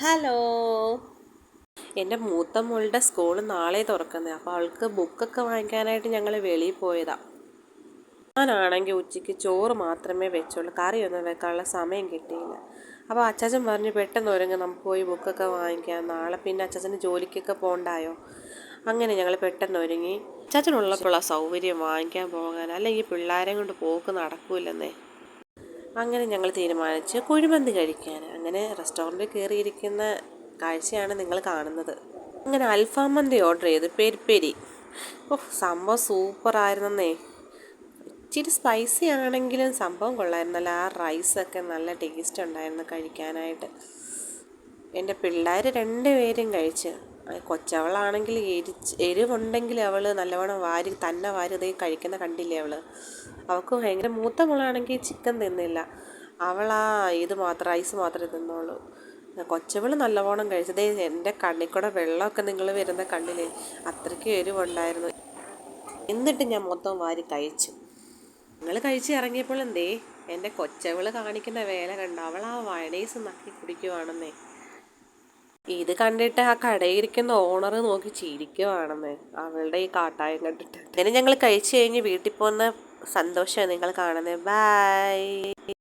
Hello എന്റെ മൂത്ത മോളുടെ സ്കൂൾ നാളെ തുറക്കുന്നത് അപ്പോൾ അവൾക്ക് ബുക്കൊക്കെ വാങ്ങിക്കാനായിട്ട് ഞങ്ങൾ വെളിയിൽ പോയതാണ് ഞാനാണെങ്കിൽ ഉച്ചയ്ക്ക് ചോറ് മാത്രമേ വെച്ചുള്ളൂ. കറിയൊന്നും വെക്കാനുള്ള സമയം കിട്ടിയില്ല. അപ്പോൾ അച്ചാച്ചൻ പറഞ്ഞു പെട്ടെന്ന് ഒരുങ്ങി നമുക്ക് പോയി ബുക്കൊക്കെ വാങ്ങിക്കാം. നാളെ പിന്നെ അച്ചാച്ചന് ജോലിക്കൊക്കെ പോകണ്ടായോ അങ്ങനെ ഞങ്ങൾ പെട്ടെന്ന് ഒരുങ്ങി. അച്ചാച്ചനുള്ളപ്പോൾ ആ സൗകര്യം വാങ്ങിക്കാൻ പോകാൻ. അല്ലെങ്കിൽ പിള്ളേരെ കൊണ്ട് പോക്ക് നടക്കൂലെന്നേ അങ്ങനെ ഞങ്ങൾ തീരുമാനിച്ച് കുഴിമന്തി കഴിക്കാൻ അങ്ങനെ റെസ്റ്റോറന്റിൽ കയറിയിരിക്കുന്ന കാഴ്ചയാണ് നിങ്ങൾ കാണുന്നത്. അങ്ങനെ അൽഫാം മന്തി ഓർഡർ ചെയ്ത് പെരിപ്പെരി ഓ സംഭവം സൂപ്പറായിരുന്നേ ഇച്ചിരി സ്പൈസി ആണെങ്കിലും സംഭവം കൊള്ളായിരുന്നല്ലോ ആ റൈസൊക്കെ നല്ല ടേസ്റ്റ് ഉണ്ടായിരുന്നു കഴിക്കാനായിട്ട്. എന്റെ പിള്ളേർ രണ്ടുപേരും കഴിച്ച് കൊച്ചവളാണെങ്കിൽ എരിച്ച് എരിവുണ്ടെങ്കിൽ അവൾ നല്ലവണ്ണം വാരി തന്നെ വാരി ഇതേ കഴിക്കുന്ന കണ്ടില്ലേ അവൾ അവൾക്ക് ഭയങ്കര മൂത്ത മോളാണെങ്കിൽ ചിക്കൻ തിന്നില്ല. അവളാ ഇത് മാത്രം ഐസ് മാത്രമേ തിന്നുള്ളൂ. കൊച്ചവൾ നല്ലവണ്ണം കഴിച്ചതേ എന്റെ കണ്ണിൽ കൂടെ വെള്ളമൊക്കെ നിങ്ങൾ വരുന്ന കണ്ണിൽ അത്രയ്ക്ക് എരിവുണ്ടായിരുന്നു. എന്നിട്ട് ഞാൻ മൊത്തം വാരി കഴിച്ചു. നിങ്ങൾ കഴിച്ച് ഇറങ്ങിയപ്പോൾ എന്തേ എന്റെ കൊച്ചവൾ കാണിക്കുന്ന വേല കണ്ട? അവൾ ആ വയണേസ് നക്കി കുടിക്കുവാണെന്നേ. ഇത് കണ്ടിട്ട് ആ കടയിരിക്കുന്ന ഓണർ നോക്കി ചിരിക്കുവാണെന്ന് അവളുടെ ഈ കാട്ടായം കണ്ടിട്ട്. അങ്ങനെ ഞങ്ങൾ കഴിച്ചു കഴിഞ്ഞ് വീട്ടിൽ പോകുന്ന സന്തോഷമാണ് നിങ്ങൾ കാണുന്നത്. ബൈ